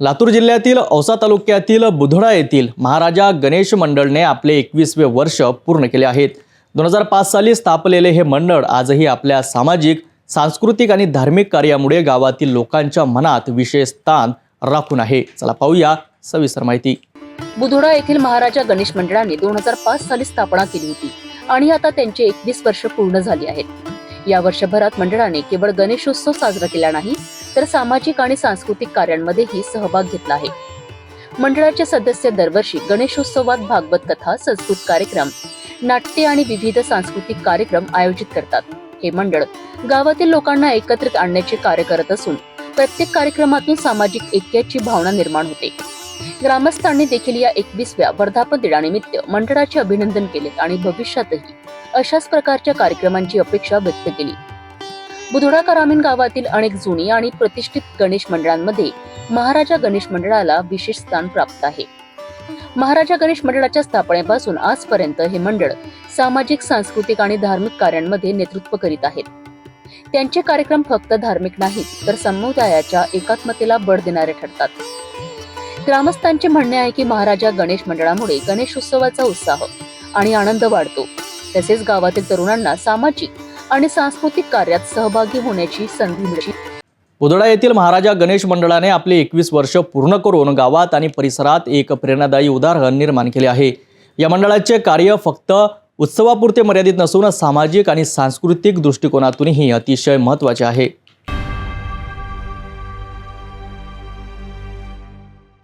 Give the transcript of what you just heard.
लातूर जिल्ह्यातील औसा तालुक्यातील बुधडा येथील महाराजा गणेश मंडळने आपले एकवीसवे वर्ष पूर्ण केले आहेत. दोन हजार पाच साली स्थापलेले हे मंडळ आजही आपल्या सामाजिक सांस्कृतिक आणि धार्मिक कार्यामुळे गावातील लोकांच्या मनात विशेष स्थान राखून आहे. चला पाहूया सविस्तर माहिती. बुधोडा येथील महाराजा गणेश मंडळाने दोन हजार पाच साली स्थापना केली होती आणि आता त्यांचे एकवीस वर्ष पूर्ण झाली आहेत. या वर्षभरात मंडळाने केवळ गणेशोत्सव साजरा केला नाही तर सामाजिक आणि सांस्कृतिक कार्यांमध्येही सहभाग घेतला आहे. मंडळाचे सदस्य दरवर्षी गणेशोत्सवात भागवत कथा संस्कृत कार्यक्रम नाट्य आणि विविध सांस्कृतिक कार्यक्रम आयोजित करतात. हे मंडळ गावातील लोकांना एकत्रित आणण्याचे कार्य करत असून प्रत्येक कार्यक्रमातून सामाजिक ऐक्याची भावना निर्माण होते. ग्रामस्थांनी देखील या एकवीसव्या वर्धापन दिनानिमित्त मंडळाचे अभिनंदन केले आणि भविष्यातही अशाच प्रकारच्या कार्यक्रमांची अपेक्षा व्यक्त केली. बुधोडा करामीन गावातील अनेक जुनी आणि प्रतिष्ठित गणेश मंडळांमध्ये महाराजा गणेश मंडळाला विशेष स्थान प्राप्त आहे. महाराजा गणेश मंडळाच्या स्थापनेपासून आजपर्यंत हे मंडळ सामाजिक सांस्कृतिक आणि धार्मिक कार्यांमध्ये नेतृत्व करीत आहेत. त्यांचे कार्यक्रम फक्त धार्मिक नाहीत तर समुदायाच्या एकात्मतेला बळ देणारे ठरतात. ग्रामस्थांचे म्हणणे आहे की महाराजा गणेश मंडळामुळे गणेशोत्सवाचा उत्साह आणि आनंद वाढतो. तसेच गावातील तरुणांना सामाजिक आणि सांस्कृतिक कार्यात सहभागी होण्याची संधी मिळते. उदळा येथील महाराजा गणेश मंडळाने आपले एकवीस वर्ष पूर्ण करून गावात आणि परिसरात एक प्रेरणादायी उदाहरण निर्माण केले आहे. या मंडळाचे कार्य फक्त उत्सवापुरते मर्यादित नसून सामाजिक आणि सांस्कृतिक दृष्टिकोनातूनही अतिशय महत्त्वाचे आहे.